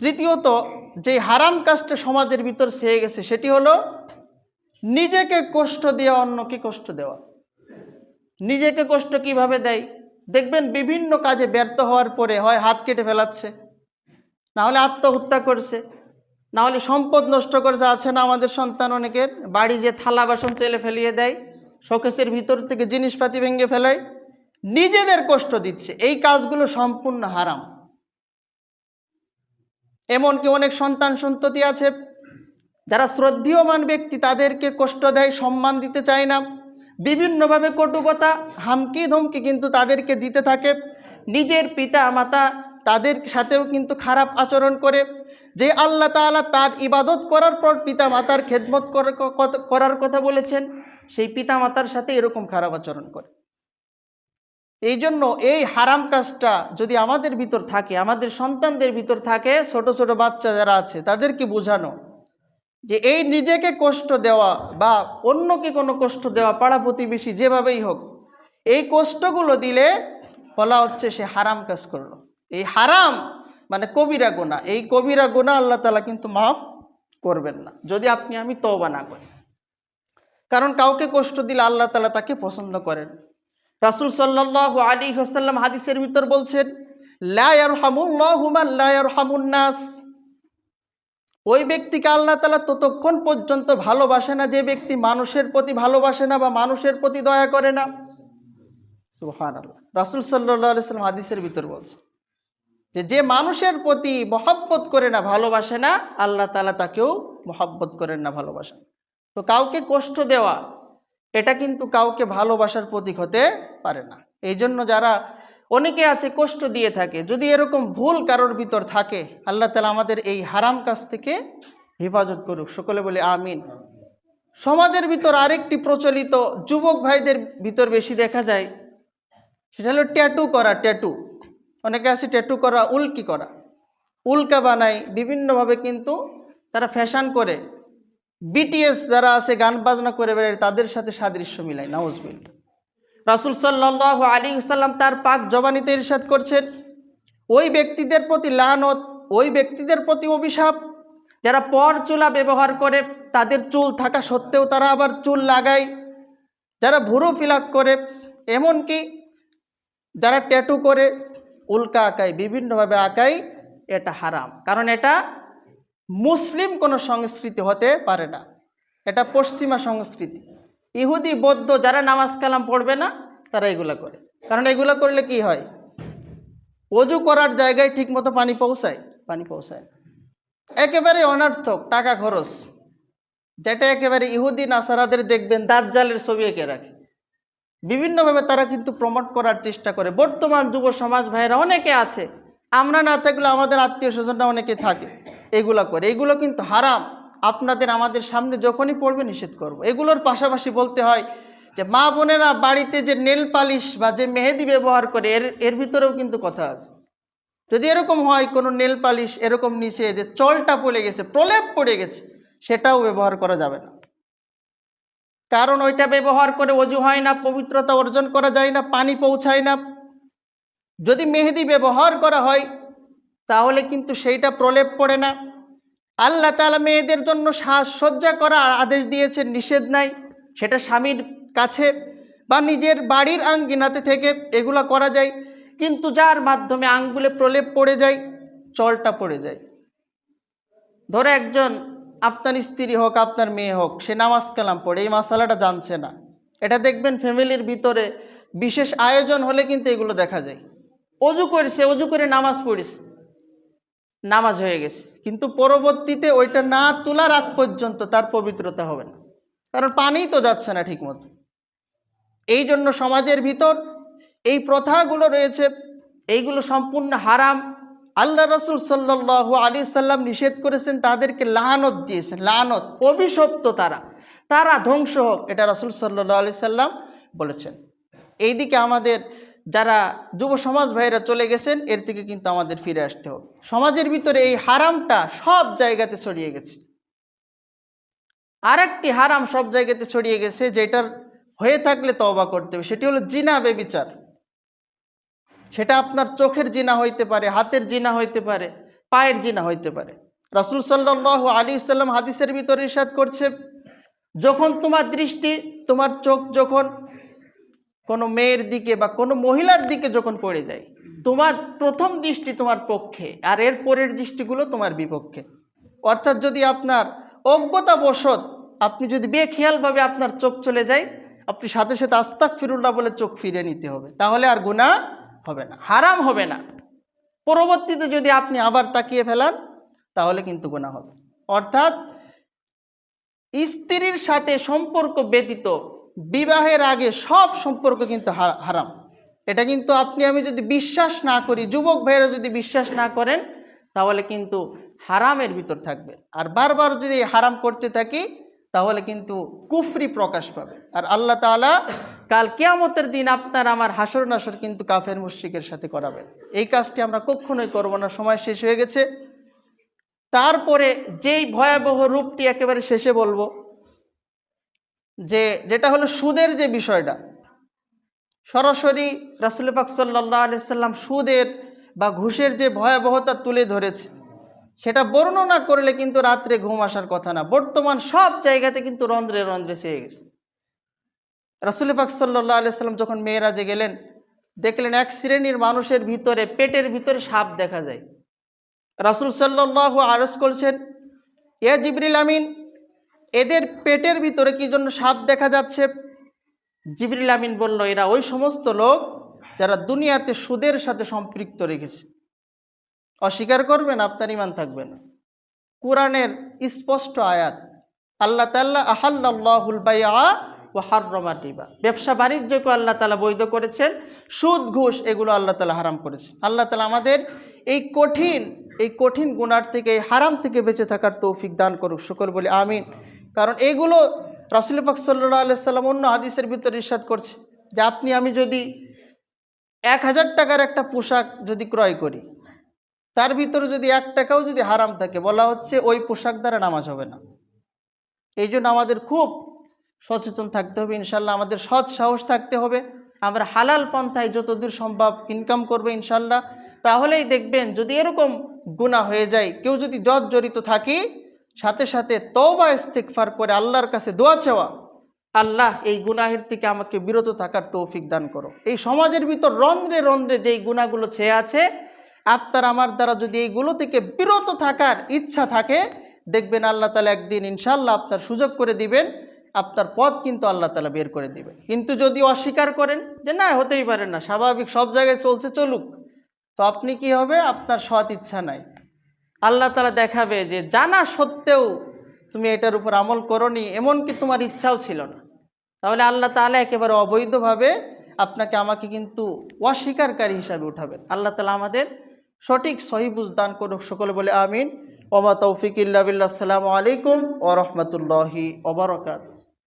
তৃতীয়ত যে হারাম কাজটা সমাজের ভিতর সেয়ে গেছে, সেটি হলো নিজেকে কষ্ট দেওয়া অন্যকে কষ্ট দেওয়া। নিজেকে কষ্ট কীভাবে দেয়? দেখবেন বিভিন্ন কাজে ব্যর্থ হওয়ার পরে হয় হাত কেটে ফেলাচ্ছে, না হলে আত্মহত্যা করছে, না হলে সম্পদ নষ্ট করছে, আছে না আমাদের সন্তান অনেকের, বাড়ি যে থালা বাসন চেলে ফেলিয়ে দেয়, শোকেসের ভিতর থেকে জিনিসপাতি ভেঙে ফেলায়, নিজেদের কষ্ট দিচ্ছে, এই কাজগুলো সম্পূর্ণ হারাম। এমনকি অনেক সন্তান সন্ততি আছে, যারা শ্রদ্ধীয়মান ব্যক্তি, তাদেরকে কষ্ট দেয়, সম্মান দিতে চায় না। বিভিন্নভাবে কটুকতা, হামকি, ধমকি কিন্তু তাদেরকে দিতে থাকে। নিজের পিতা, মাতা তাদের সাথেও কিন্তু খারাপ আচরণ করে। যে আল্লাহ তাআলা তার ইবাদত করার পর পিতা মাতার খেদমত করার কথা বলেছেন, সেই পিতা মাতার সাথে এরকম খারাপ আচরণ করে। এই জন্য এই হারাম কাজটা যদি আমাদের ভিতর থাকে, আমাদের সন্তানদের ভিতর থাকে, ছোট ছোট বাচ্চা যারা আছে, তাদেরকে বোঝানো যে এই নিজেকে কষ্ট দেওয়া বা অন্যকে কোনো কষ্ট দেওয়া পাড়া প্রতিবেশী যেভাবেই হোক, এই কষ্টগুলো দিলে বলা হচ্ছে সে হারাম কাজ করল। এই হারাম মানে কবিরা গোনা। এই কবিরা গোনা আল্লাহ তালা কিন্তু মাফ করবেন না, যদি আপনি আমি তওবা না করি। কারণ কাউকে কষ্ট দিলে আল্লাহ তালা তাকে পছন্দ করেন। রাসুল সাল্লাহ আলী হাসাল্লাম হাদিসের ভিতর বলছেন লায়ার হামুল্লাহুমান লায়ার হামুন্নাস ওই ব্যক্তিকে আল্লাহ তালা ততক্ষণ পর্যন্ত ভালোবাসে না, যে ব্যক্তি মানুষের প্রতি ভালোবাসে না বা মানুষের প্রতি দয়া করে না। সুহান আল্লাহ রাসুল সাল্লাহ সাল্লাম হাদিসের ভিতর বলছে, যে যে মানুষের প্রতি মহব্বত করে না, ভালোবাসে না, আল্লাহ তালা তাকেও মহব্বত করেন না, ভালোবাসেন। তো কাউকে কষ্ট দেওয়া এটা কিন্তু কাউকে ভালোবাসার প্রতীক হতে পারে না। এই জন্য যারা অনেকে আছে কষ্ট দিয়ে থাকে, যদি এরকম ভুল কারোর ভিতর থাকে, আল্লাহ তালা আমাদের এই হারাম কাজ থেকে হেফাজত করুক। সকলে বলে আমিন। সমাজের ভিতর আরেকটি প্রচলিত যুবক ভাইদের ভিতর বেশি দেখা যায়, সেটা হলো ট্যাটু করা, ট্যাটু। অনেকে আছে ট্যাটু করা, উল্কি করা। উল্কা বানায়, বিভিন্নভাবে কিন্তু তারা ফ্যাশন করে। বিটিএস যারা আছে, গান বাজনা করে বেড়ায়, তাদের সাথে সাদৃশ্য মিলায় নাউজবিল রাসুল সাল্লাহ আলী সাল্লাম তার পাক জবানিতে ইরশাদ করছেন, ওই ব্যক্তিদের প্রতি লানত, ওই ব্যক্তিদের প্রতি অভিশাপ, যারা পর চুলা ব্যবহার করে, তাদের চুল থাকা সত্ত্বেও তারা আবার চুল লাগায়, যারা ভুরু ফিলাপ করে, এমনকি যারা ট্যাটু করে, উল্কা আঁকায়, বিভিন্নভাবে আঁকায়, এটা হারাম। কারণ এটা মুসলিম কোনো সংস্কৃতি হতে পারে না। এটা পশ্চিমা সংস্কৃতি। ইহুদি, বৌদ্ধ যারা নামাজ কালাম পড়বে না, তারা এগুলা করে। কারণ এগুলা করলে কি হয়? অজু করার জায়গায় ঠিকমতো পানি পৌঁছায়? পানি পৌঁছায় না। একেবারে অনর্থক, টাকা খরচ। যেটা একেবারে ইহুদি, নাসারাদের দেখবেন, দাজ্জালের ছবি এঁকে রাখে। বিভিন্নভাবে তারা কিন্তু প্রমোট করার চেষ্টা করে। বর্তমান যুব সমাজ ভাইয়েরা অনেকে আছে। আমরা না থাকলে আমাদের আত্মীয় স্বজনরা অনেকে থাকে। এগুলো করে। এগুলো কিন্তু হারাম। আপনাদের আমাদের সামনে যখনই পড়বে নিষেধ করব। এগুলোর পাশাপাশি বলতে হয় যে মা বোনেরা বাড়িতে যে নেল পালিশ বা যে মেহেদি ব্যবহার করে, এর এর ভিতরেও কিন্তু কথা আছে। যদি এরকম হয়, কোনো নেল পালিশ এরকম নিচে যে চলটা পড়ে গেছে, প্রলেপ পড়ে গেছে, সেটাও ব্যবহার করা যাবে না। কারণ ওইটা ব্যবহার করে অজু হয় না, পবিত্রতা অর্জন করা যায় না, পানি পৌঁছায় না। যদি মেহেদি ব্যবহার করা হয় তাহলে কিন্তু সেইটা প্রলেপ পড়ে না। আল্লাহ তালা মেয়েদের জন্য সাজসজ্জা করা আদেশ দিয়েছেন, নিষেধ নাই। সেটা স্বামীর কাছে বা নিজের বাড়ির আঙ্গিনাতে থেকে এগুলা করা যায়, কিন্তু যার মাধ্যমে আঙ্গুলে প্রলেপ পড়ে যায়, চলটা পড়ে যায়। ধরো একজন আপনার স্ত্রী হোক, আপনার মেয়ে হোক, সে নামাজ কালাম পড়ে, এই মশালাটা জানছে না। এটা দেখবেন ফ্যামিলির ভিতরে বিশেষ আয়োজন হলে কিন্তু এগুলো দেখা যায়। অজু করেছে অজু করে নামাজ পড়িস। নামাজ হয়ে গেছে। কিন্তু পরবর্তীতে ওইটা না তোলার আগ পর্যন্ত তার পবিত্রতা হবে না। কারণ পানিই তো যাচ্ছে না ঠিকমতো। এই জন্য সমাজের ভিতর এই প্রথাগুলো রয়েছে, এইগুলো সম্পূর্ণ হারাম। আল্লাহ রসুল সাল্লাহ আলী সাল্লাম নিষেধ করেছেন, তাদেরকে লানত দিয়েছেন। লানত, অভিশপ্ত তারা। তারা ধ্বংস হোক, এটা রসুল সাল্লাহ আলি সাল্লাম বলেছেন। এইদিকে আমাদের যারা যুব সমাজ ভাইরা চলে গেছেন, এর থেকে কিন্তু আমাদের ফিরে আসতে হবে। সমাজের ভিতরে এই হারামটা সব জায়গাতে ছড়িয়ে গেছে। আরেকটি হারাম সব জায়গাতে ছড়িয়ে গেছে, যেটার হয়ে থাকলে তওবা করতে হবে। সেটি হলো জিনা বেবিচার। সেটা আপনার চোখের জিনা হইতে পারে, হাতের জিনা হইতে পারে, পায়ের জিনা হইতে পারে। রাসুল সাল্লাহ আলী সাল্লাম হাদিসের ভিতরে ইরশাদ করছে, যখন তোমার দৃষ্টি, তোমার চোখ যখন কোনো মেয়ের দিকে বা কোনো মহিলার দিকে যখন পড়ে যায়, তোমার প্রথম দৃষ্টি তোমার পক্ষে আর এর পরের দৃষ্টিগুলো তোমার বিপক্ষে। অর্থাৎ যদি আপনার অজ্ঞতাবশত আপনি যদি বেখেয়ালভাবে আপনার চোখ চলে যায়, আপনি সাথে সাথে আস্তাক ফিরুল্লাহ বলে চোখ ফিরে নিতে হবে। তাহলে আর গুণা হবে না, হারাম হবে না। পরবর্তীতে যদি আপনি আবার তাকিয়ে ফেলান, তাহলে কিন্তু গুণা হবে। অর্থাৎ স্ত্রীর সাথে সম্পর্ক ব্যতীত বিবাহের আগে সব সম্পর্ক কিন্তু হারাম। এটা কিন্তু আপনি, আমি যদি বিশ্বাস না করি, যুবক ভাইয়েরা যদি বিশ্বাস না করেন, তাহলে কিন্তু হারামের ভিতর থাকবে। আর বারবার যদি হারাম করতে থাকি, তাহলে কিন্তু কুফরি প্রকাশ পাবে। আর আল্লাহ তাআলা কাল কেয়ামতের দিন আপনার আমার হাসর নাসর কিন্তু কাফের মুশ্রিকের সাথে করাবেন। এই কাজটি আমরা কখনোই করব না, সময় শেষ হয়ে গেছে। তারপরে যেই ভয়াবহ রূপটি একেবারে শেষে বলব যে যেটা হলো সুদের যে বিষয়টা, সরাসরি রাসুল পাক সাল্লাহ আলিয়াল্লাম সুদের বা ঘুষের যে ভয়াবহতা তুলে ধরেছে, সেটা বর্ণনা করলে কিন্তু রাত্রে ঘুম আসার কথা না। বর্তমান সব জায়গাতে কিন্তু রন্ধ্রে রন্ধ্রে চেয়ে গেছে। রাসুল পাক সাল্লাহ আলিয়াল্লাম যখন মেয়েরাজে গেলেন, দেখলেন এক শ্রেণির মানুষের ভিতরে, পেটের ভিতরে সাপ দেখা যায়। রাসুল সাল্লাহ আরস করছেন ইয়া জিবরিল আমিন এদের পেটের ভিতরে কি জন্য সাপ দেখা যাচ্ছে? জিবরিল আমিন বলল, এরা ওই সমস্ত লোক যারা দুনিয়াতে সুদের সাথে সম্পৃক্ত রেখেছে। অস্বীকার করবেন, আপনার ইমান থাকবে না। কোরআনের স্পষ্ট আয়াত, আল্লাহ তাল্লাহ আহাল্লাহুল বাইআ ও হার্রমা রিবা। ব্যবসা বাণিজ্যকে আল্লাহ তালা বৈধ করেছেন, সুদ, ঘুষ এগুলো আল্লাহ তালা হারাম করেছেন। আল্লাহ তালা আমাদের এই কঠিন এই কঠিন গুণার থেকে, এই হারাম থেকে বেঁচে থাকার তৌফিক দান করুক, সকল বলে আমিন। কারণ এগুলো রাসুল পাক সাল্লাহ আলিয়া সাল্লাম অন্য হাদিসের ভিতরে ইরশাদ করছে যে আপনি, আমি যদি এক হাজার টাকার একটা পোশাক যদি ক্রয় করি, তার ভিতরে যদি এক টাকাও যদি হারাম থাকে, বলা হচ্ছে ওই পোশাক দ্বারা নামাজ হবে না। এই জন্য আমাদের খুব সচেতন থাকতে হবে, ইনশাল্লাহ আমাদের সৎ সাহস থাকতে হবে, আমরা হালাল পন্থায় যতদূর সম্ভব ইনকাম করব ইনশাল্লাহ। তাহলেই দেখবেন যদি এরকম গুণা হয়ে যায়, কেউ যদি জজ জড়িত থাকি সাথে সাথে তওবা ইস্তেকফার করে আল্লাহর কাছে দোয়া চাওয়া। আল্লাহ এই গুনাহের থেকে আমাকে বিরত থাকার তৌফিক দান করো। এই সমাজের ভিতর রন্ধ্রে রন্ধ্রে যেই গুণাগুলো ছেয়ে আছে, আপনার আমার দ্বারা যদি এইগুলো থেকে বিরত থাকার ইচ্ছা থাকে, দেখবেন আল্লাহ তালা একদিন ইনশাল্লাহ আপনার সুযোগ করে দিবেন, আপনার পথ কিন্তু আল্লাহ তালা বের করে দিবেন। কিন্তু যদি অস্বীকার করেন যে না, হতেই পারে না, স্বাভাবিক সব জায়গায় চলছে চলুক, তো আপনি কি হবে? আপনার সৎ ইচ্ছা নাই। আল্লাহ তালা দেখাবে যে জানা সত্ত্বেও তুমি এটার উপর আমল করনি, এমনকি তোমার ইচ্ছাও ছিল না। তাহলে আল্লাহ তালা একেবারে অবৈধভাবে আপনাকে আমাকে কিন্তু অস্বীকারী হিসাবে উঠাবেন। আল্লাহ তালা আমাদের সঠিক সহিবুজ দান করুক, সকলে বলে আমিন। ওমা তৌফিক ইল্লা বিল্লাহ। আসসালামু আলাইকুম ও রহমতুল্লাহি ওবরকাত